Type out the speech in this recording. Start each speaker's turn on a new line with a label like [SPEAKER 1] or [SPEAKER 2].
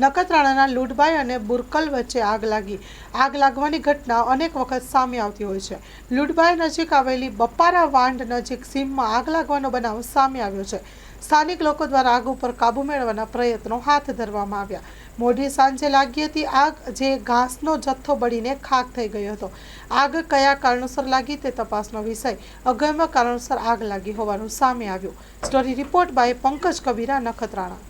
[SPEAKER 1] નખત્રાણાના લૂંટભાઈ અને બુરકલ વચ્ચે આગ લાગી. આગ લાગવાની ઘટના અનેક વખત સામે આવતી હોય છે. લૂંટભાઈ નજીક આવેલી બપારા વાંડ નજીક સીમમાં આગ લાગવાનો બનાવ સામે આવ્યો છે. સ્થાનિક લોકો દ્વારા આગ ઉપર કાબૂ મેળવવાના પ્રયત્નો હાથ ધરવામાં આવ્યા. મોડી સાંજે લાગી હતી આગ, જે ઘાસનો જથ્થો બળીને ખાક થઈ ગયો હતો. આગ કયા કારણોસર લાગી તે તપાસનો વિષય અગમ્ય કારણોસર આગ લાગી હોવાનું સામે આવ્યું. Story report by Pankaj Kabira, Nakhatrana.